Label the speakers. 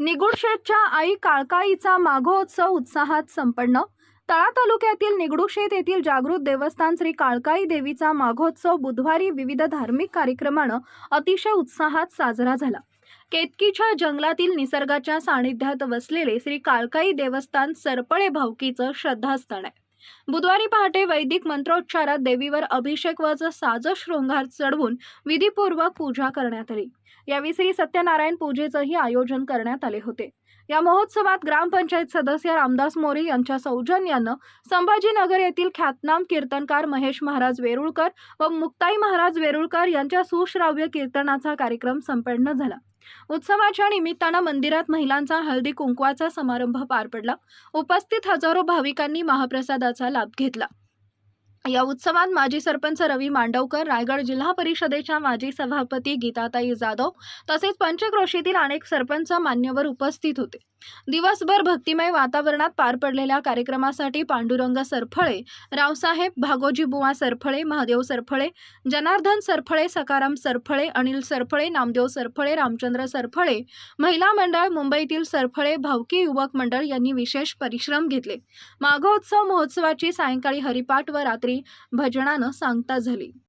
Speaker 1: निगुडशेतच्या आई काळकाईचा माघोत्सव उत्साहात संपन्न. तळा तालुक्यातील निगडुशेत येथील जागृत देवस्थान श्री काळकाई देवीचा माघोत्सव बुधवारी विविध धार्मिक कार्यक्रमानं अतिशय उत्साहात साजरा झाला. केतकीच्या जंगलातील निसर्गाच्या सानिध्यात वसलेले श्री काळकाई देवस्थान सरपळे भावकीचं श्रद्धास्थान आहे. बुधवारी पहाटे वैदिक मंत्रोच्चारात देवीवर अभिषेक व साज शृंगार चढवून विधीपूर्वक पूजा करण्यात आली. यावेळी श्री सत्यनारायण पूजेचंही आयोजन करण्यात आले होते. या महोत्सवात ग्रामपंचायत सदस्य रामदास मोरे यांच्या सौजन्यानं संभाजीनगर येथील ख्यातनाम कीर्तनकार महेश महाराज वेरुळकर व मुक्ताई महाराज वेरुळकर यांच्या सुश्राव्य कीर्तनाचा कार्यक्रम संपन्न झाला. उत्सवाच्या निमित्तानं मंदिरात महिलांचा हळदी कुंकवाचा समारंभ पार पडला. उपस्थित हजारो भाविकांनी महाप्रसादाचा लाभ घेतला. या उत्सवात माजी सरपंच रवी मांडवकर रायगड जिल्हा परिषदेच्या माजी सभापती गीताताई जाधव तसेच पंचक्रोशीतील अनेक सरपंच मान्यवर उपस्थित होते. दिवसभर भक्तिमय वातावरणात पार पडलेल्या कार्यक्रमासाठी पांडुरंग सरफळे रावसाहेब भागोजी बुवा सरफळे महादेव सरफळे जनार्दन सरफळे सकाराम सरफळे अनिल सरफळे नामदेव सरफळे रामचंद्र सरफळे महिला मंडळ मुंबईतील सरफळे भावकी युवक मंडळ यांनी विशेष परिश्रम घेतले. माघोत्सव महोत्सवाची सायंकाळी हरिपाठ व रात्री भजनानं सांगता झाली.